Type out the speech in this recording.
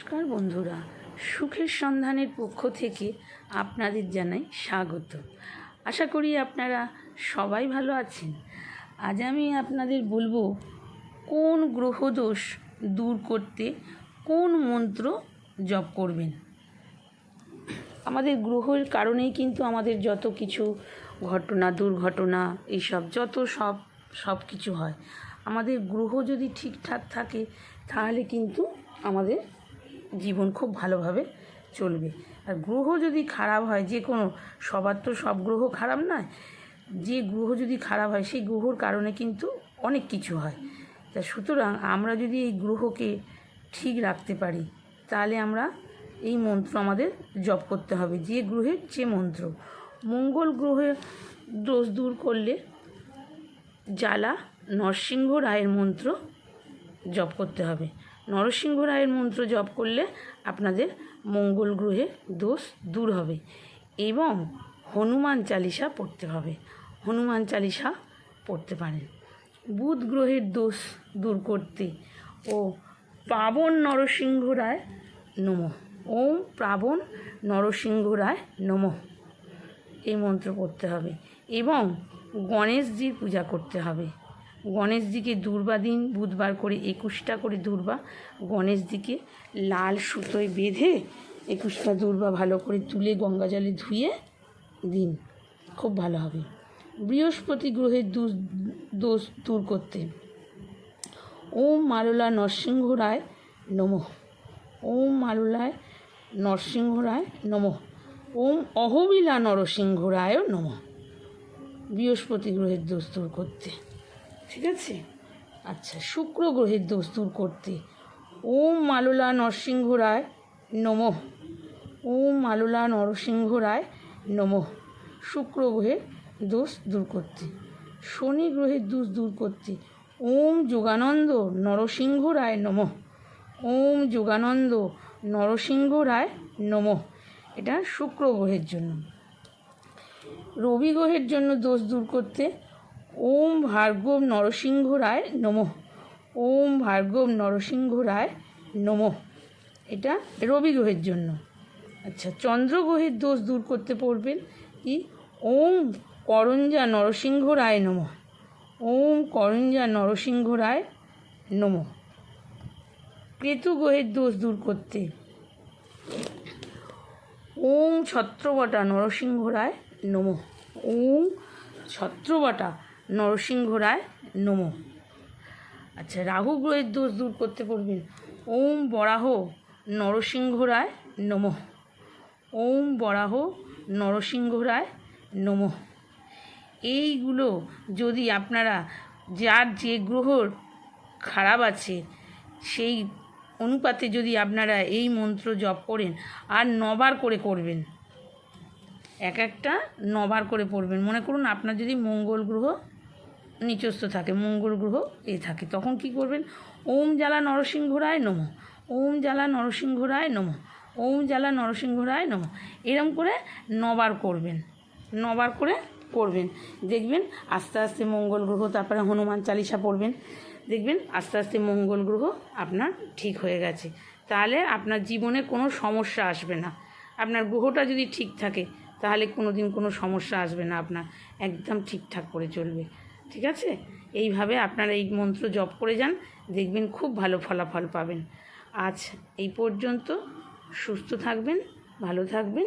নমস্কার বন্ধুরা, সুখের সন্ধানের পক্ষ থেকে আপনাদের জানাই স্বাগত। আশা করি আপনারা সবাই ভালো আছেন। আজ আমি আপনাদের বলব, কোন গ্রহদোষ দূর করতে কোন মন্ত্র জপ করবেন? আমাদের গ্রহের কারণেই কিন্তু আমাদের যত কিছু ঘটনা, দুর্ঘটনা, এইসব, যত সব সব কিছু হয়। আমাদের গ্রহ যদি ঠিকঠাক থাকে, তাহলে কিন্তু আমাদের জীবন খুব ভালোভাবে চলবে। আর গ্রহ যদি খারাপ হয়, যে কোনো, সবার তো সব গ্রহ খারাপ নয় যে গ্রহ যদি খারাপ হয়, সেই গ্রহর কারণে কিন্তু অনেক কিছু হয়। তা সুতরাং আমরা যদি এই গ্রহকে ঠিক রাখতে পারি, তাহলে আমরা এই মন্ত্র আমাদের জপ করতে হবে। যে গ্রহের যে মন্ত্র। মঙ্গল গ্রহে দোষ দূর করলে জ্বালা নরসিংহ রায়ের মন্ত্র জপ করতে হবে। নরসিংহ রায়ের মন্ত্র জপ করলে আপনাদের মঙ্গল গ্রহে দোষ দূর হবে এবং হনুমান চালিসা পড়তে হবে। হনুমান চালিসা পড়তে পারেন। বুধ গ্রহের দোষ দূর করতে ও পাবন নরসিংহ রায় নম। ওম প্রাবণ নরসিংহ রায় নম। এই মন্ত্র পড়তে হবে এবং গণেশজির পূজা করতে হবে। গণেশজিকে দুর্বা দিন, বুধবার করে একুশটা করে দুর্বা, গণেশজিকে লাল সুতোয় বেঁধে একুশটা দুর্বা ভালো করে তুলে গঙ্গা জলে ধুয়ে দিন। খুব ভালো হবে। বৃহস্পতি গ্রহের দোষ দূর করতে। ওম মাললা নরসিংহ রায় নমঃ। ওম মালুলায় নরসিংহ রায় নমঃ। ওম অহবিলা নরসিংহ রায়ও নমঃ। বৃহস্পতি গ্রহের দোষ দূর করতে। ঠিক আছে? আচ্ছা শুক্র গ্রহের দোষ দূর করতে। ওম মালুলা নরসিংহ রায় নমঃ। ওম মালুলা নরসিংহ রায় নমঃ। শুক্র গ্রহের দোষ দূর করতে। শনি গ্রহের দোষ দূর করতে। ওম যোগানন্দ নরসিংহ রায় নমঃ। ওম যোগানন্দ নরসিংহ রায় নমঃ। এটা শুক্র গ্রহের জন্য। রবি গ্রহের জন্য দোষ দূর করতে ওম ভার্গব নরসিংহ রায় নমঃ। ওম ভার্গব নরসিংহ রায় নমঃ। এটা রবি গ্রহের জন্য। আচ্ছা চন্দ্রগ্রহের দোষ দূর করতে পড়বেন কি? ওম করঞ্জা নরসিংহ রায় নমঃ। ওম করঞ্জা নরসিংহ রায় নমঃ। কেতু গ্রহের দোষ দূর করতে। ওম ছত্রবটা নরসিংহ রায় নমঃ। ওম ছত্রবটা নরসিংহ রায় নমঃ। আচ্ছা রাহু গ্রহের দোষ দূর করতে পারবেন ওম বরাহ নরসিংহ রায় নমঃ। ওম বরাহ নরসিংহ রায় নমঃ। এইগুলো যদি আপনারা, যার যে গ্রহর খারাপ আছে, সেই অনুপাতে যদি আপনারা এই মন্ত্র জপ করেন, আর নবার করে করবেন, এক একটা নবার করে পড়বেন। মনে করুন আপনার যদি মঙ্গল গ্রহ নিচস্থ থাকে, মঙ্গল গ্রহ এ থাকে। তখন কি করবেন? ওম জ্বালা নরসিংহ রায় নম, ওম জ্বালা নরসিংহ রায় নম, ওম জ্বালা নরসিংহ রায় নম। এরম করে নবার করবেন, নবার করে করবেন। দেখবেন আস্তে আস্তে মঙ্গল গ্রহ, তারপরে হনুমান চালিসা পড়বেন। দেখবেন আস্তে আস্তে মঙ্গল গ্রহ আপনার ঠিক হয়ে গেছে। তাহলে আপনার জীবনে কোনো সমস্যা আসবে না। আপনার গ্রহটা যদি ঠিক থাকে, তাহলে কোনো দিন কোনো সমস্যা আসবে না। আপনার একদম ঠিকঠাক করে চলবে। ঠিক আছে? এইভাবে আপনারা এই মন্ত্র জপ করে যান, দেখবেন খুব ভালো ফলাফল পাবেন। আজ এই পর্যন্ত সুস্থ থাকবেন, ভালো থাকবেন।